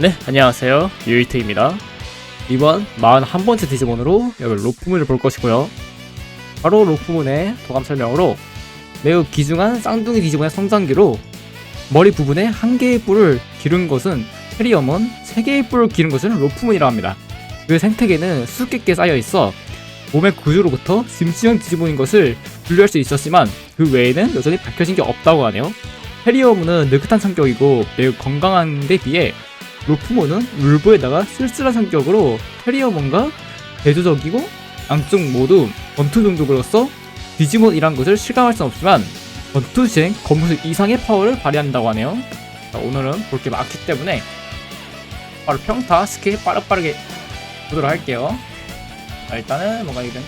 네, 안녕하세요. 유이트입니다. 이번 41번째 디지몬으로 여기 로프문을 볼 것이고요. 바로 로프문의 도감 설명으로 매우 귀중한 쌍둥이 디지몬의 성장기로 머리 부분에 한 개의 뿔을 기른 것은 테리엄은 세 개의 뿔을 기른 것은 로프문이라고 합니다. 그 생태계는 수수께끼 쌓여 있어 몸의 구조로부터 짐승형 디지몬인 것을 분류할 수 있었지만 그 외에는 여전히 밝혀진 게 없다고 하네요. 테리엄은 느긋한 성격이고 매우 건강한 데 비해 로프몬은 울브에다가 쓸쓸한 성격으로 테리어몬과 대조적이고 양쪽 모두 전투 종족으로서 디지몬이란 것을 실감할 수는 없지만 전투 시행 검술 이상의 파워를 발휘한다고 하네요. 자, 오늘은 볼 게 많기 때문에 바로 평타 스킬 빠르빠르게 보도록 할게요. 자, 일단은 뭔가 이런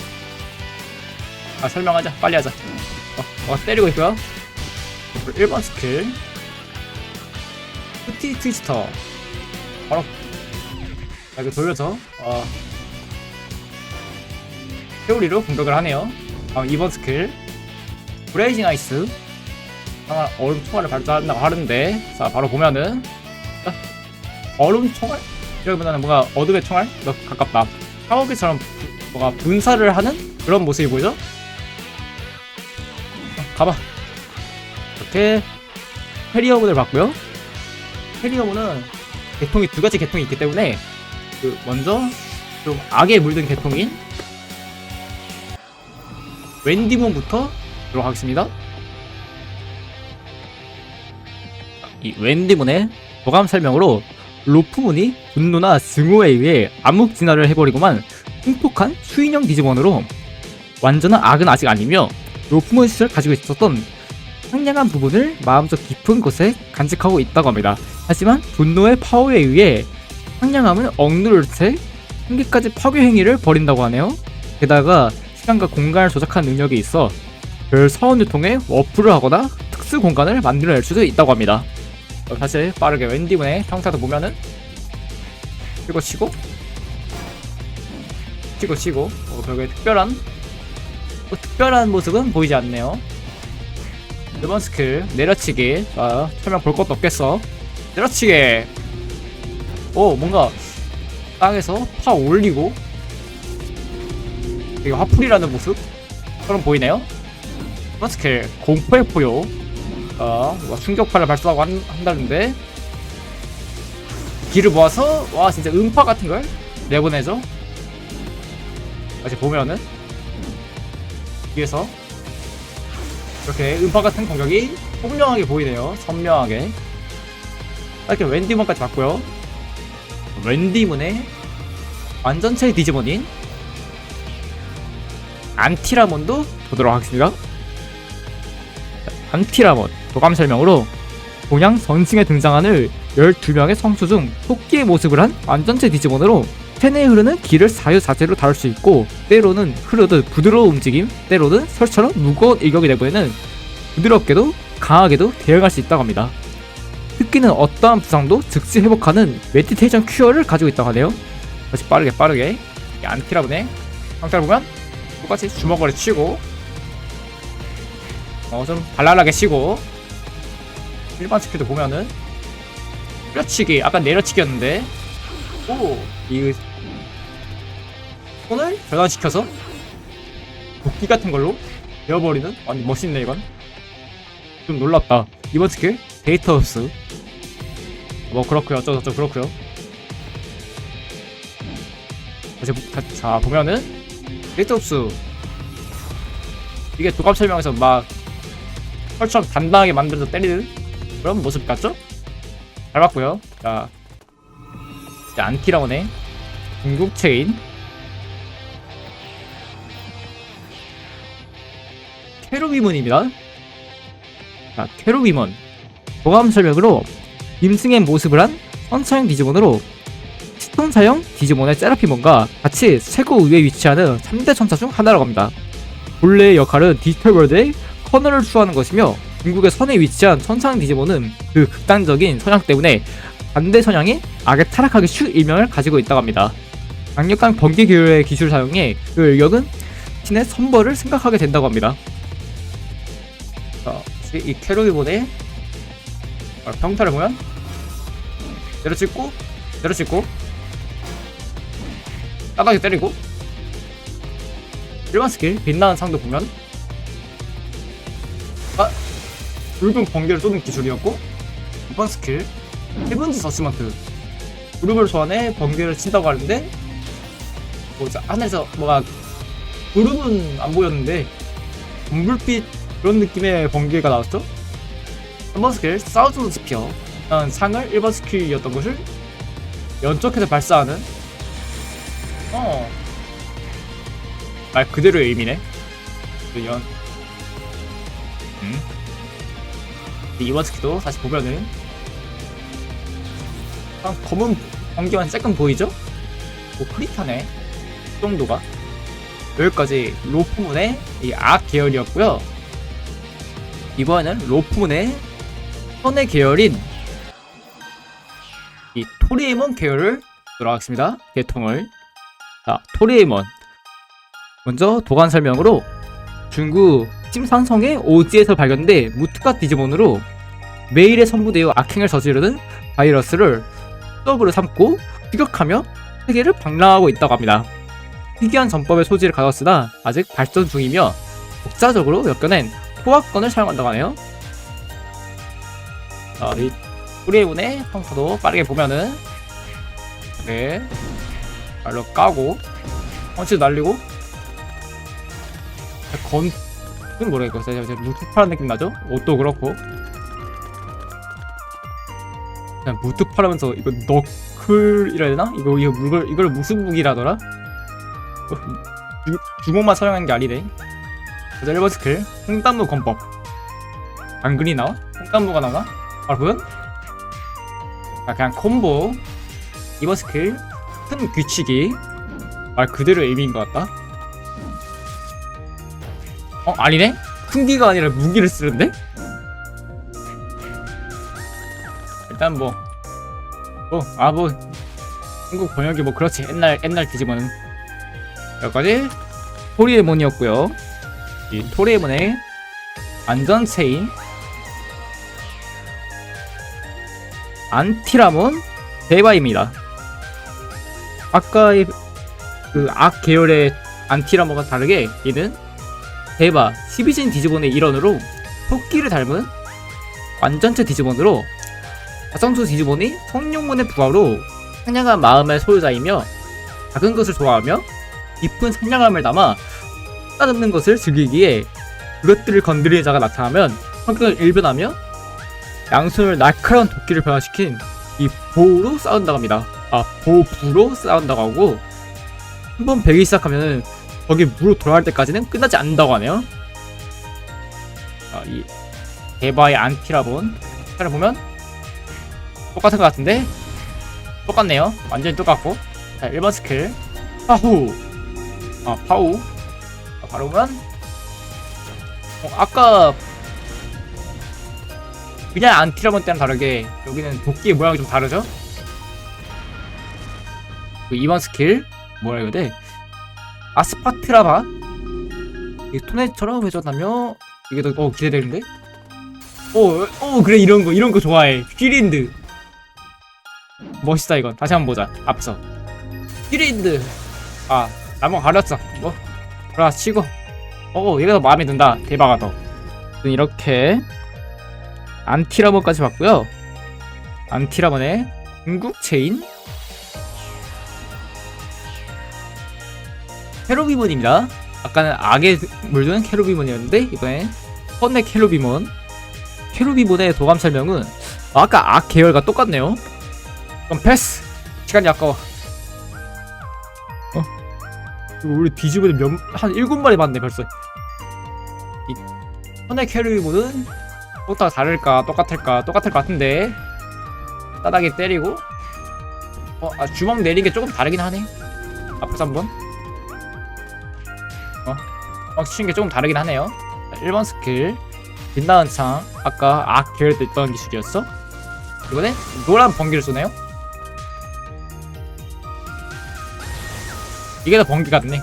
아 설명하자 빨리 하자. 어, 어 때리고 있고요. 1번 스킬 푸티 트위스터 바로 자, 이거 돌려서 어, 회오리로 공격을 하네요. 다음 2번 스킬 브레이징 아이스 상한 얼음 총알을 발사한다고 하는데 자 바로 보면은 자, 얼음 총알? 이러기보다는 뭔가 어둠의 총알? 더 가깝다. 부- 뭔가 분사를 하는 그런 모습이 보이죠? 어, 가봐. 이렇게 페리어문을 봤고요. 페리어문은 계통이 두 가지 계통이 있기 때문에 그 먼저 좀 악에 물든 계통인 웬디몬부터 들어가겠습니다. 이 웬디몬의 도감 설명으로 로프문이 분노나 증오에 의해 암흑 진화를 해버리고만 흉폭한 수인형 디지몬으로 완전한 악은 아직 아니며 로프문 시절 가지고 있었던 상냥한 부분을 마음속 깊은 곳에 간직하고 있다고 합니다. 하지만 분노의 파워에 의해 상냥함은 억누를 채 한계까지 파괴 행위를 벌인다고 하네요. 게다가 시간과 공간을 조작한 능력이 있어 별 사원 유통에 워프를 하거나 특수 공간을 만들어낼 수도 있다고 합니다. 그럼 사실 빠르게 웬디문의 평타도 보면은 치고 치고 치고 치고 어, 별게 특별한 뭐 특별한 모습은 보이지 않네요. 1번 스킬 내려치기. 자 설명 볼 것도 없겠어. 내려치기 오 뭔가 땅에서 파 올리고. 되게 화풀이라는 모습? 그럼 보이네요? 1번 스킬 공포의 포효. 어, 와, 충격파를 발사하고 한, 한다는데. 기를 모아서 와 진짜 음파 같은 걸 내보내죠. 다시 보면은. 뒤에서 이렇게 음파 같은 공격이 선명하게 보이네요. 선명하게. 이렇게 웬디몬까지 봤고요. 웬디몬의 완전체 디지몬인 안티라몬도 보도록 하겠습니다. 안티라몬 도감 설명으로 동양 전승에 등장하는 12명의 성수 중 토끼의 모습을 한 완전체 디지몬으로 팬에 흐르는 길을 사유자재로 다룰 수 있고 때로는 흐르듯 부드러운 움직임, 때로는 설처럼 무거운 일격이 내보이는 부드럽게도 강하게도 대응할 수 있다고 합니다. 특기는 어떠한 부상도 즉시 회복하는 메디테이션 큐어를 가지고 있다고 하네요. 다시 빠르게 빠르게 이 안티라 보네 상태를 보면 똑같이 주먹거리 치고 어 좀 발랄하게 치고 일반 스킬도 보면은 뿌려치기 아까 내려치기였는데 오 이 손을 변환시켜서 도끼 같은 걸로 되어버리는 완전 멋있네 이건. 좀 놀랍다. 이번 스킬 데이터 흡수. 뭐 그렇고요. 어쩌고저쩌고 그렇고요. 다시 보- 다- 자 보면은 데이터 흡수. 이게 도감 설명에서 막 펄처럼 단단하게 만들어서 때리는 그런 모습 같죠? 잘 봤고요. 자 이제 안티라오네 궁극 체인 캐로비몬입니다. 자, 캐로비몬. 도감 설명으로 임승의 모습을 한 선차형 디지몬으로 스톤사형 디지몬의 세라피몬과 같이 최고 위에 위치하는 3대 천사 중 하나라고 합니다. 본래의 역할은 디지털 월드의 커널을 수호하는 것이며 중국의 선에 위치한 천사형 디지몬은 그 극단적인 성향 때문에 반대 성향이 악에 타락하기 쉬운 일명을 가지고 있다고 합니다. 강력한 번개 기율의 기술을 사용해 그 일격은 신의 선벌을 생각하게 된다고 합니다. 자, 이- 이 캐로비본의 평타를 보면? 내려찍고 있고. 따닥이 때리고. 일반 스킬 빛나는 상도 보면? 아 붉은 번개를 쏘는 기술이었고 2번 스킬 헤븐즈 서스먼트. 무릎을 소환해 번개를 친다고 하는데 뭐 자- 하늘에서 뭐가 구름은 안 보였는데 검불빛 그런 느낌의 번개가 나왔죠 3번 스킬 사우드 스피어 는 상을 1번 스킬이었던 것을 연쪽해서 발사하는 어. 말 그대로의 의미네. 그 연. 음. 이번 스키도 다시 보면은 그냥 검은 번개만 조금 보이죠? 뭐 흐릿하네. 그 정도가. 여기까지 로프문의 이 악 계열이었고요. 이번에는 로프문의 선의 계열인 이 토리에몬 계열을 들어가겠습니다. 계통을. 자, 토리에몬. 먼저 도관 설명으로 중국 찜산성의 오지에서 발견돼 무트가 디지몬으로 매일의 선부대요 악행을 저지르는 바이러스를 수업으로 삼고 추격하며 세계를 방랑하고 있다고 합니다. 희귀한 전법의 소지를 가졌으나 아직 발전 중이며 독자적으로 엮여낸 포화건을 사용한다고 하네요. 자, 이 토리에몬의 평소도 빠르게 보면은 네 발로 까고 펀치 날리고 건 이건 뭐라 이거 진짜 무뚝파란 느낌 나죠? 옷도 그렇고 그냥 무뚝파라면서 이거 너클이라 해야 되나? 이거 이거 이걸 이걸 무슨 무기라더라? 어, 주, 주먹만 사용한 게 아니네. 그래서 1번 스킬 홍단무 권법 당근이 나와? 홍단무가 나와? 보면 자 그냥 콤보 2번 스킬 큰 귀치기 말 그대로 의미인 것 같다 어 아니네? 큰기가 아니라 무기를 쓰는데? 일단 뭐 뭐, 아, 뭐, 한국 번역이 뭐, 그렇지. 옛날, 옛날 디지몬은. 여기까지, 토리에몬이었고요 이 토리에몬의 안전 체인, 안티라몬, 데바입니다. 아까의 그 악 계열의 안티라몬과 다르게, 얘는 데바 12진 디지몬의 일원으로 토끼를 닮은 완전체 디지몬으로 자성수 디지몬이 성룡문의 부하로 상냥한 마음의 소유자이며 작은 것을 좋아하며 깊은 상냥함을 담아 따듬는 것을 즐기기에 그것들을 건드리는 자가 나타나면 성격을 일변하며 양손을 날카로운 도끼를 변화시킨 이 보우로 싸운다고 합니다. 아 보부로 싸운다고 하고 한 번 배기 시작하면은 거기 무로 돌아갈 때까지는 끝나지 않는다고 하네요. 아, 이 대바의 안티라본 차를 보면 똑같은 것 같은데 똑같네요. 완전히 똑같고 자 1번 스킬 파후 아 파우 아, 바로 보면 어, 아까 그냥 안티라본 때랑 다르게 여기는 도끼의 모양이 좀 다르죠? 그 2번 스킬 뭐라 해야 돼? 아스파트라바? 이 토네처럼 회전하며 이게 더 어, 기대되는데? 어, 어 그래 이런 거 이런 거 좋아해. 휘린드. 멋있다 이건. 다시 한번 보자. 앞서. 휘린드. 아 나무 가렸어 뭐 그래 치고 어 얘가 더 마음에 든다 대박아 더 이렇게 안티라본까지 봤고요 안티라본의 중국 체인 캐로비몬입니다. 아까는 악에 물든 캐로비몬이었는데 이번엔 헌의 캐로비몬. 캐로비몬의 도감 설명은 아까 악 계열과 똑같네요. 그럼 패스. 시간이 아까워. 어? 우리 뒤집어는 몇한 일곱 마리 봤네 벌써. 이 헌의 캐로비몬은 똑다 다를까 똑같을까 똑같을 것 같은데 따닥이 때리고 어, 아, 주먹 내린 게 조금 다르긴 하네. 앞에서 한번. 막 치는 게 조금 다르긴 하네요. 자, 1번 스킬 빛나는 창 아까 악 계열 때 있던 기술이었어. 이번엔 노란 번개를 쏘네요. 이게 더 번개 같네.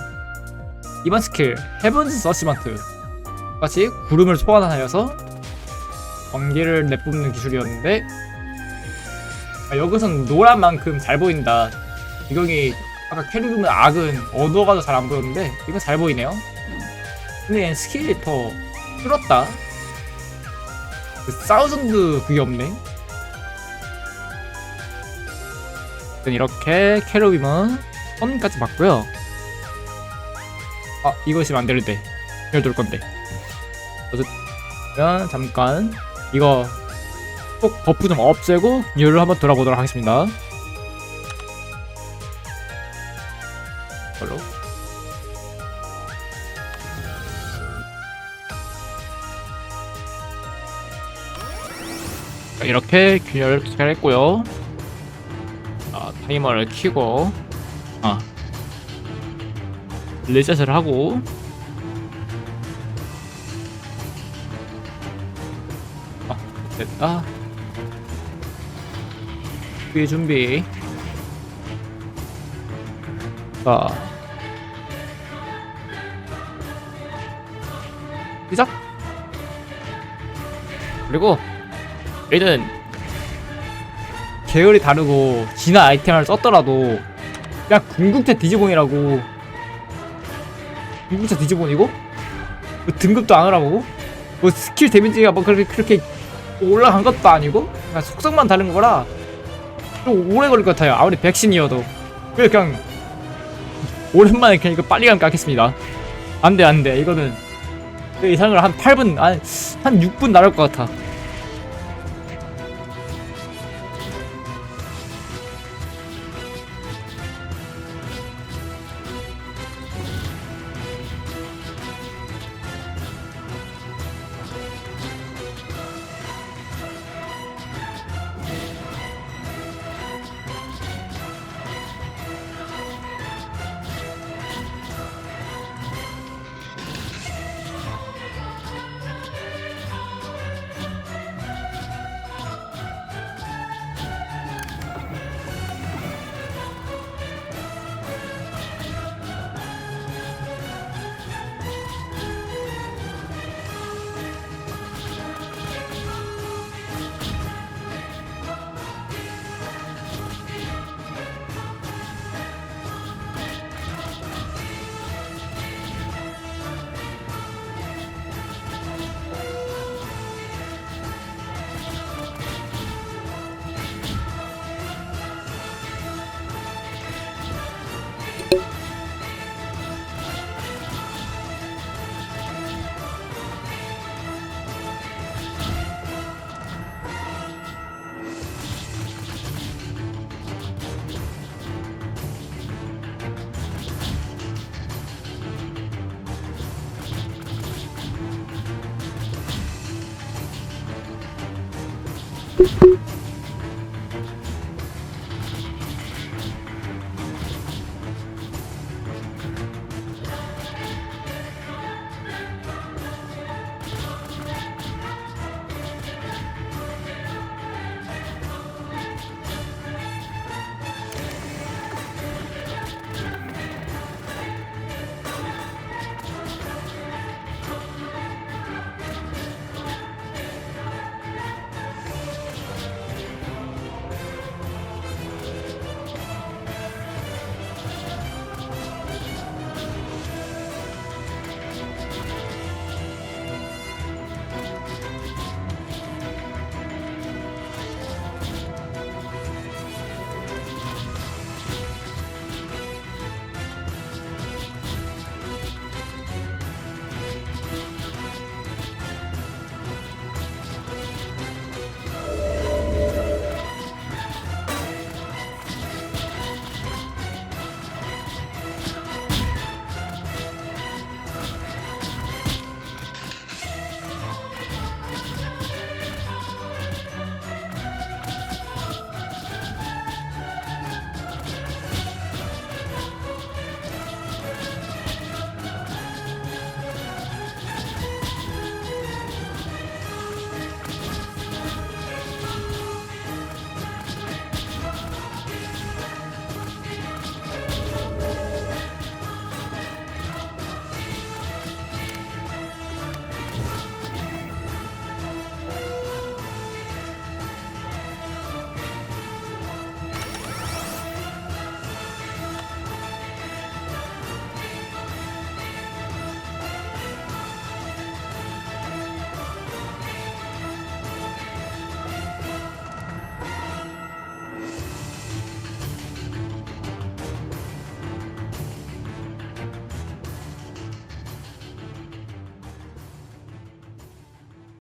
2번 스킬 헤븐스 서시먼트 같이 구름을 소환하여서 번개를 내뿜는 기술이었는데 아, 여기선 노란 만큼 잘 보인다. 이경이 아까 캐리그는 악은 어두워가지고 잘안 보였는데 이건 잘 보이네요. 근데 스킬이 더 줄었다. 그 사우전드 그게 없네. 이렇게 캐로빔은 선까지 봤고요. 아 지금 안 되는데 이걸 돌 건데. 어쨌든 잠깐 이거 꼭 버프 좀 없애고 이유를 한번 돌아보도록 하겠습니다. 걸로. 자, 이렇게 균열을 도착했고요. 아, 타이머를 아 리셋을 하고 아 됐다. 준비 준비. 자 시작. 그리고 얘는 계열이 다르고 진화 아이템을 썼더라도 그냥 궁극체 디지몬이라고 궁극체 디지몬이고 뭐 등급도 안 하라고? 뭐 스킬 데미지가 뭐 그렇게 그렇게 올라간 것도 아니고? 그냥 속성만 다른 거라 좀 오래 걸릴 것 같아요. 아무리 백신이어도. 그래서 그냥 오랜만에 그냥 이거 빨리 가면 깎겠습니다. 안돼 안돼. 이거는 그 이상을 한 8분 한, 한 6분 나올 것 같아